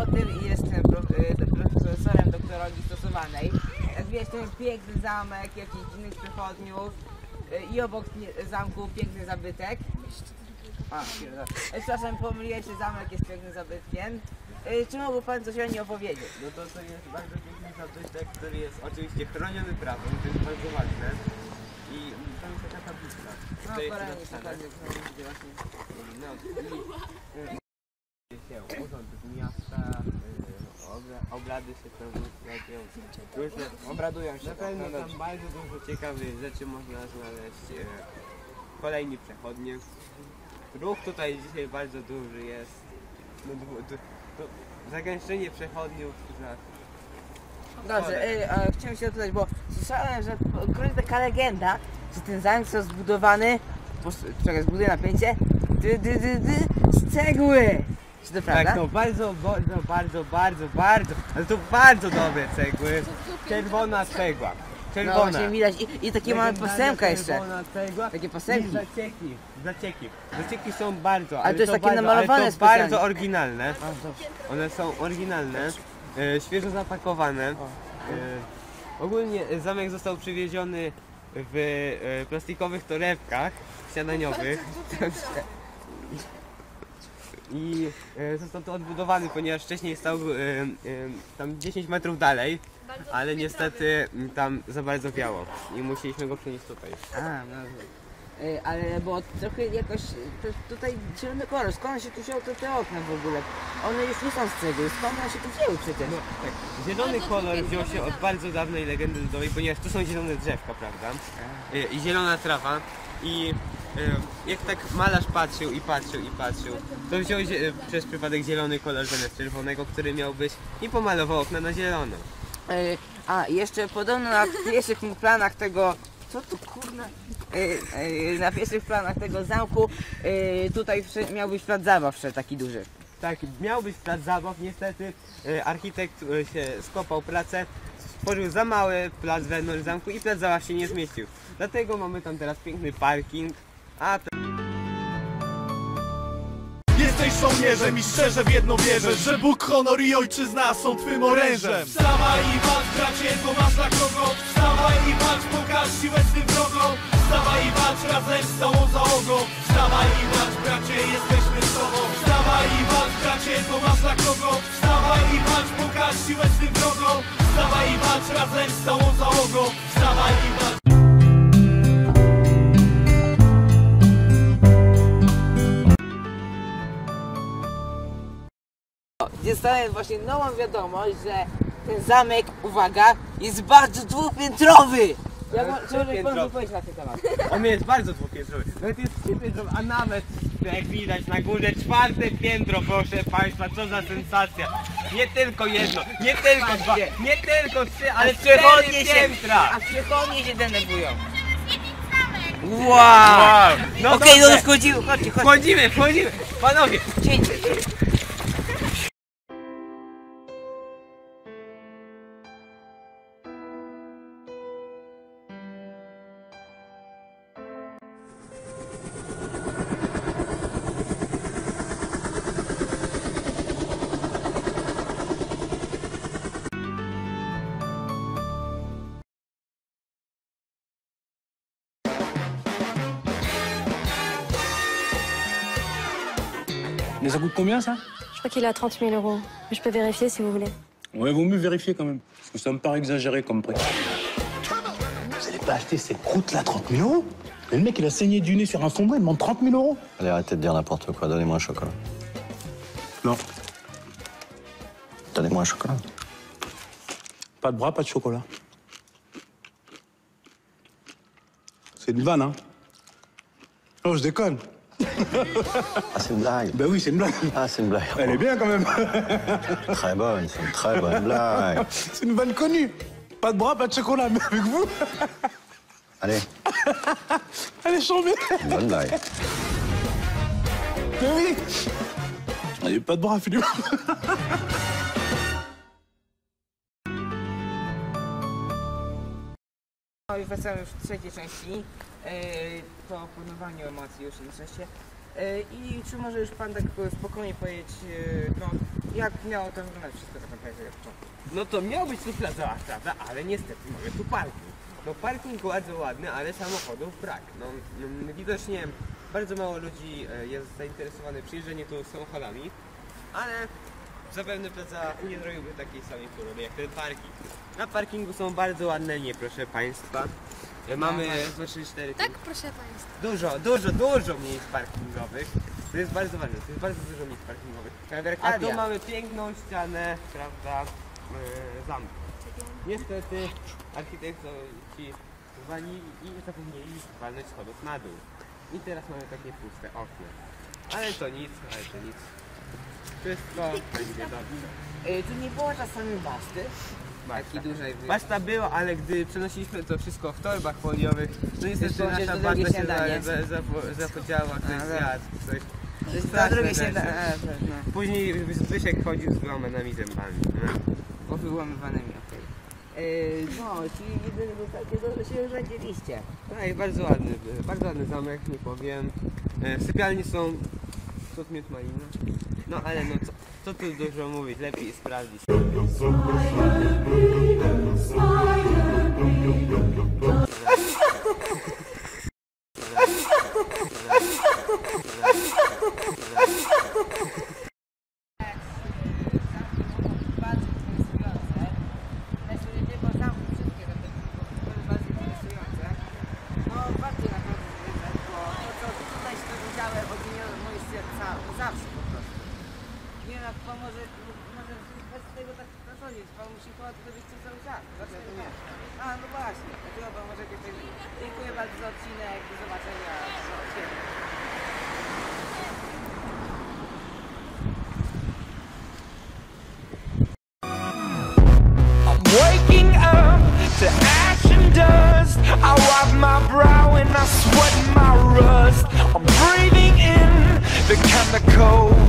motyl i jestem pro, y, profesorem doktorologii stosowanej. Jak widać, to jest piękny zamek, jakichś dziwnych przechodniów y, i obok zamku piękny zabytek. A. E, Przepraszam, pomyliłem się, zamek jest pięknym zabytkiem. Y, Czy mógłby Pan coś o niej opowiedzieć? No to to jest bardzo piękny zabytek, który jest oczywiście chroniony prawem, to jest bardzo ważne. I tam jest taka tabliczka. No, To jest napisane. no. No i y, się urząd miasta, y, obrady się znajdują. Różne, Obradują się. na pewno no tam bardzo dużo ciekawych rzeczy można znaleźć. y, Kolejni przechodnie. Ruch tutaj dzisiaj bardzo duży jest. No, du- du- zagęszczenie przechodniów za Dobrze, y, a chciałem się zapytać, bo słyszałem, że krąży taka legenda, że ten zamek został zbudowany, czekaj, zbuduję napięcie, dy, dy, dy, dy, z cegły. Czy to prawda? Tak, to bardzo, bardzo, bardzo, bardzo, bardzo, ale to bardzo dobre cegły. Czerwona cegła. no Czerwona. właśnie widać i, i takie Legendarna pasemka jeszcze. Cegła. Takie I pasemki. zacieki. Zacieki. Zacieki są bardzo, Ale to jest takie bardzo, namalowane ale specjalnie. bardzo oryginalne. One są oryginalne, e, świeżo zapakowane. E, ogólnie e, zamek został przywieziony w e, plastikowych torebkach śniadaniowych. I e, został to odbudowany, ponieważ wcześniej stał e, e, tam 10 metrów dalej, ale niestety m, tam za bardzo wiało i musieliśmy go przenieść tutaj. A, dobrze. Y, Ale bo trochę jakoś to, tutaj zielony kolor, skąd się tu wzięło te, te okna w ogóle? One już nie są z cegły, skąd one się tu wzięły przecież? No, tak. Zielony kolor wziął się od bardzo dawnej legendy ludowej, ponieważ tu są zielone drzewka, prawda? E, I zielona trawa. I jak tak malarz patrzył i patrzył i patrzył, to wziął zie- przez przypadek zielony kolor zamiast czerwonego, który miał być i pomalował okna na zielono. Y, A, jeszcze podobno na pierwszych planach tego. Co tu kurna? Y, y, Na pierwszych planach tego zamku y, tutaj miał być plac zabaw taki duży. Tak, miał być plac zabaw, niestety e, architekt e, się skopał pracę, stworzył za mały plac wewnątrz zamku i plac zabaw się nie zmieścił. Dlatego mamy tam teraz piękny parking, a Jesteś żołnierzem i szczerze w jedno wierzę Że Bóg, honor i ojczyzna są twym orężem. Wstawaj i walcz bracie, bo masz kogo. Wstawaj i walcz, pokaż siłę swym wrogom Wstawaj i walcz razem z całą załogą. Wstawaj i walcz bracie, jesteśmy z tobą. Wstawaj i walcz bracie, bo masz kogo. Wstawaj i walcz, pokaż siłę swym wrogom Wstawaj i walcz razem z całą załogą. Wstawaj i walcz Dostałem właśnie nową wiadomość, że ten zamek, uwaga, jest bardzo dwupiętrowy! Jak ma, czy może pan wypowiedzieć na ten temat? On jest bardzo dwupiętrowy. Nawet jest trzypiętrowy, a nawet jak widać na górze czwarte piętro, proszę Państwa, co za sensacja. Nie tylko jedno, nie tylko dwa, nie tylko trzy, ale cztery przechodnie się, piętra. a przechodnie się denerwują. Wow! Wow. No Okej, no dobrze. już wchodzimy, chodźcie, chodźcie. Wchodzimy, wchodzimy. Panowie, Cięcie. Mais ça coûte combien ça? Je crois qu'il a 30 000 euros. Mais Je peux vérifier si vous voulez. Ouais, vaut mieux vérifier quand même. Parce que ça me paraît exagéré comme prix. Vous allez pas acheter cette croûte-là 30 000 euros? Mais le mec, il a saigné du nez sur un fond blanc, il demande 30 000 euros Allez, arrêtez de dire n'importe quoi. Donnez-moi un chocolat. Non, Donnez-moi un chocolat. pas de bras, pas de chocolat. C'est une vanne, hein Oh, je déconne. Ah, c'est une blague. Ben oui, c'est une blague. Ah, c'est une blague. Elle est bien quand même. Très bonne, c'est une très bonne blague. c'est une vanne connue. Pas de bras, pas de chocolat, mais avec vous, Allez, est chambée. une bonne blague. Mais oui Il n'y a pas de bras, Philippe. No i wracamy w trzeciej części. Yy, po porównywaniu emocji już na szczęście. Yy, I czy może już pan tak spokojnie powiedzieć, yy, no, Jak miało to wyglądać wszystko tak naprawdę jak to? No to miał być tu plaza, prawda? Ale niestety mamy tu parking. No parking bardzo ładny, ale samochodów brak. No mm, widocznie bardzo mało ludzi e, jest zainteresowanych przyjeżdżaniem tu samochodami, ale zapewne plaza nie zrobiłby takiej samej furorry jak ten parking. Na parkingu są bardzo ładne linie, proszę Państwa. E, Mamy 234 Tak, proszę Państwa. Dużo, dużo, dużo miejsc parkingowych. To jest bardzo ważne, to jest bardzo dużo miejsc parkingowych. A tu mamy piękną ścianę, prawda, yy, zamku. Niestety architekci zwali i zapomnieli walnąć schodów na dół. I teraz mamy takie puste okno. Ale to nic, ale to nic. Wszystko. Y, tu nie było czasami baszty? Taki dużej wy... Było, ale gdy przenosiliśmy to wszystko w torbach foliowych, to niestety Wyszło nasza do drugie basta się śniadanie. za, za, zapo- zapodziała, ktoś A, zjadł, coś. To jest na straszne drugie się rzeczy. da... e, no. Później Zbyszek chodził z wyłamanymi zębami. No. Powyłamywanymi, okej. Y, No, czyli jedyny był taki, że się rozdzieliście. Tak, bardzo ładny, bardzo ładny zamek, nie powiem. E, Sypialnie są cud miód malina. No ale no co, co tu dużo mówić, lepiej sprawdzić. Nie? A no właśnie. Dziękuję bardzo za odcinek, do zobaczenia. I'm waking up to ash and dust. I wipe my brow and I sweat my rust. I'm breathing in the chemicals